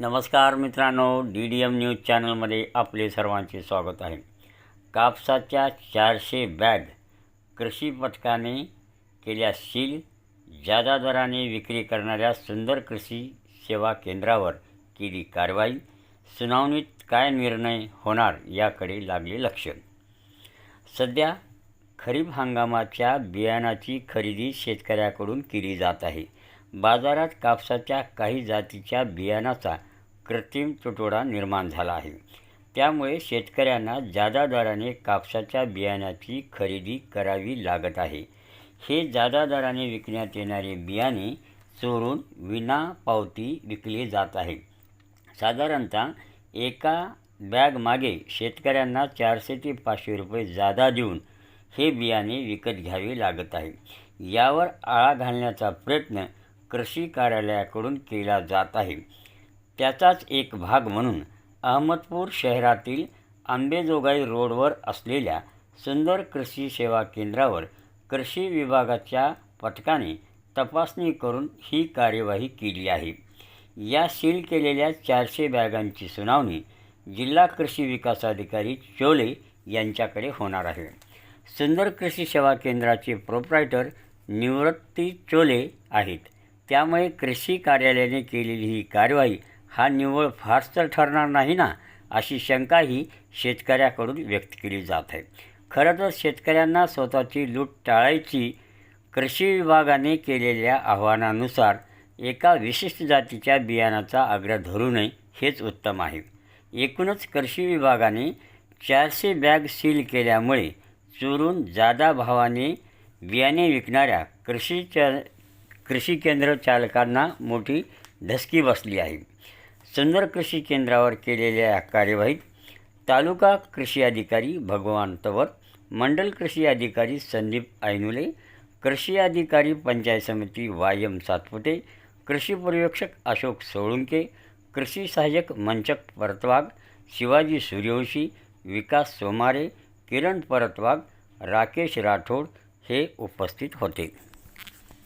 नमस्कार मित्रांनो D D M news चॅनलमध्ये आपले सर्वांचे स्वागत आहे. कापसाच्या चारशे बॅग कृषी पथकाने केल्या सील जादा दराने विक्री करणाऱ्या सुंदर कृषी सेवा केंद्रावर केली कारवाई. सुनावणीत काय निर्णय होणार याकडे लागले लक्ष. सध्या खरीप हंगामाच्या बियाणाची खरेदी शेतकऱ्याकडून केली जात आहे. बाजारात कापसाच्या काही जातीच्या बियाणाचा कृत्रिम तुटवडा निर्माण झाला आहे. त्यामुळे शेतकऱ्यांना जादा दराने कापसाच्या बियाण्याची खरेदी करावी लागत आहे. हे जादा दराने विकण्यात येणारे बियाणे चोरून विना पावती विकले जात आहे. साधारणतः एका बॅगमागे शेतकऱ्यांना चारशे ते पाचशे रुपये जादा देऊन हे बियाणे विकत घ्यावे लागत आहे. यावर आळा घालण्याचा प्रयत्न कृषी कार्यालयाकडून केला जात आहे. त्याचाच एक भाग म्हणून अहमदपूर शहरातील आंबेजोगाई रोडवर असलेल्या सुंदर कृषी सेवा केंद्रावर कृषी विभागाच्या पथकाने तपासणी करून ही कार्यवाही केली आहे. या सील केलेल्या चारशे बॅगांची सुनावणी जिल्हा कृषी विकास अधिकारी चोले यांच्याकडे होणार आहे. सुंदर कृषी सेवा केंद्राचे प्रोप्रायटर निवृत्ती चोले आहेत. त्यामुळे कृषी कार्यालयाने केलेली ही कारवाई हा निव्वळ फारस तर ठरणार नाही ना अशी शंकाही शेतकऱ्याकडून व्यक्त केली जात आहे. खरं तर शेतकऱ्यांना स्वतःची लूट टाळायची कृषी विभागाने केलेल्या आव्हानानुसार एका विशिष्ट जातीच्या बियाणाचा आग्रह धरू नये हेच उत्तम आहे. एकूणच कृषी विभागाने चारशे बॅग सील केल्यामुळे चोरून जादा भावाने बियाणे विकणाऱ्या कृषीच्या कृषी केंद्र चालकांना मोठी धसकी बसली आहे. सुंदर कृषी केंद्रावर केलेल्या या कार्यवाहीत तालुका कृषी अधिकारी भगवान तवर मंडल कृषी अधिकारी संदीप ऐनुले कृषी अधिकारी पंचायत समिती वायम सातपुते कृषी पर्यवेक्षक अशोक सोळुंके कृषी सहाय्यक मंचक परतवाग शिवाजी सूर्यवंशी विकास सोमारे किरण परतवाग राकेश राठोड हे उपस्थित होते.